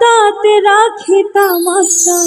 আত্মাতে রাখিতাম আত্মা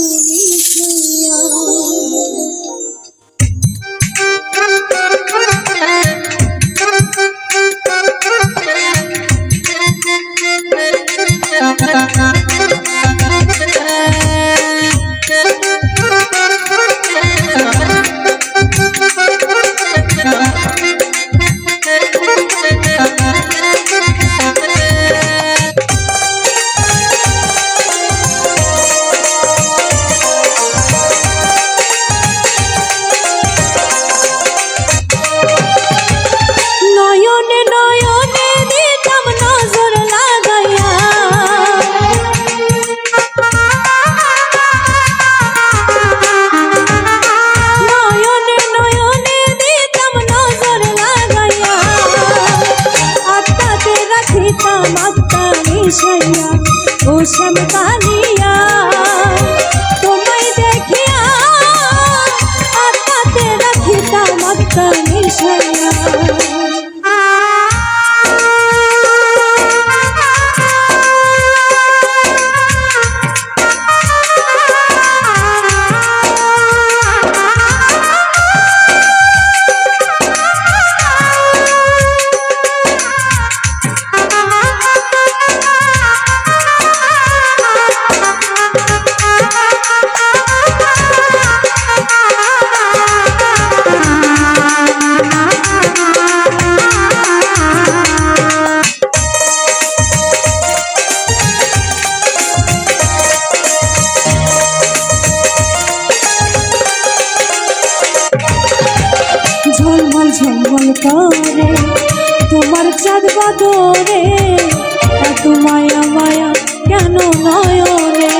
বদরে এত মায়া মায়া কেন নয়নে?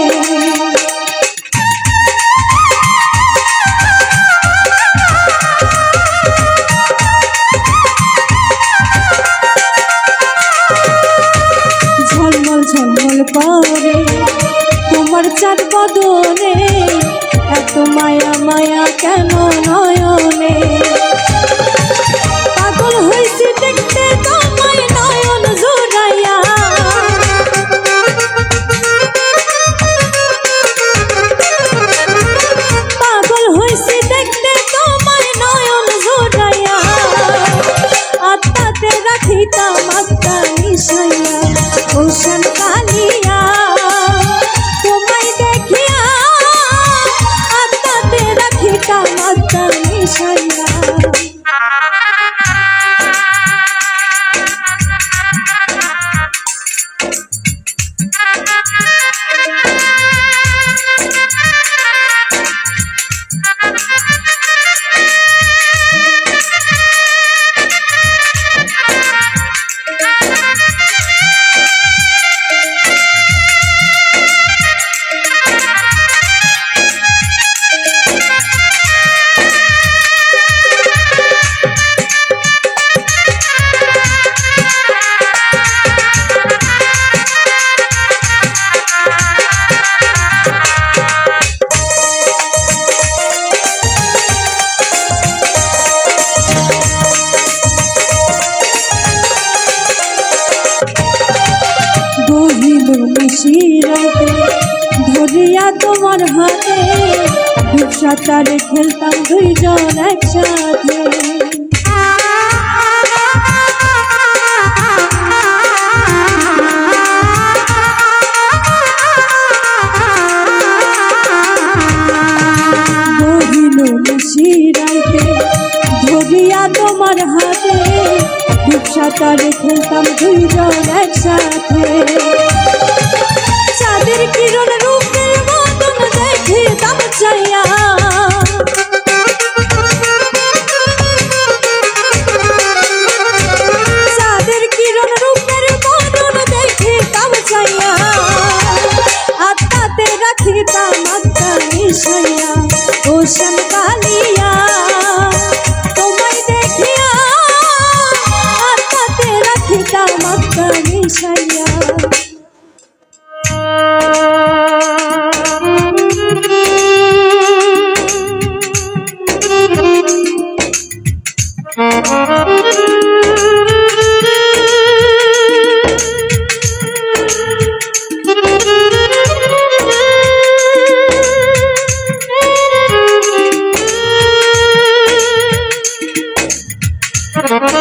ঝলমল ঝলমল করে তোমার চাঁদ বদনে এত মায়া মায়া কেন নয়নে? ধরিয়া তোমার হাতে সাঁতারে খেলতাম দুইজন একসাথে। ধরিয়া তোমার হাতে সাঁতারে খেলতাম দুইজন একসাথে। চাঁদের কিরণ চাইয়া। চাঁদের কিরণ রূপের মতন দেখে দাম চাইয়া। আত্মাতে রাখিতাম আত্মা মিশাইয়া। ওশান কালিয়া তোমায় দেখিয়া। আত্মাতে রাখিতাম আত্মা মিশাইয়া।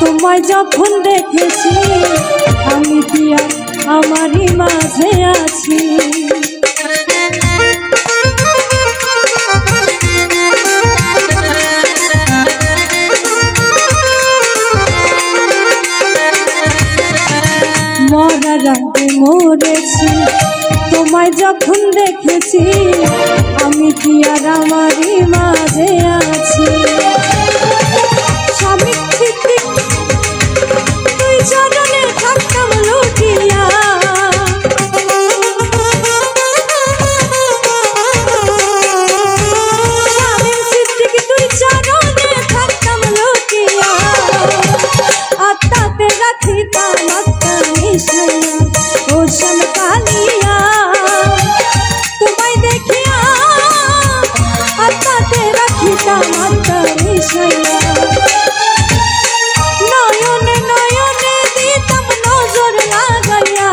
তোমায় যখন দেখেছি, আমি দিয়া আমারই মাঝে আছি। মরা রাতে মরেছি, তোমায় যখন দেখেছি, আমি কি আর আমারই মাঝে আছি। গাইয়া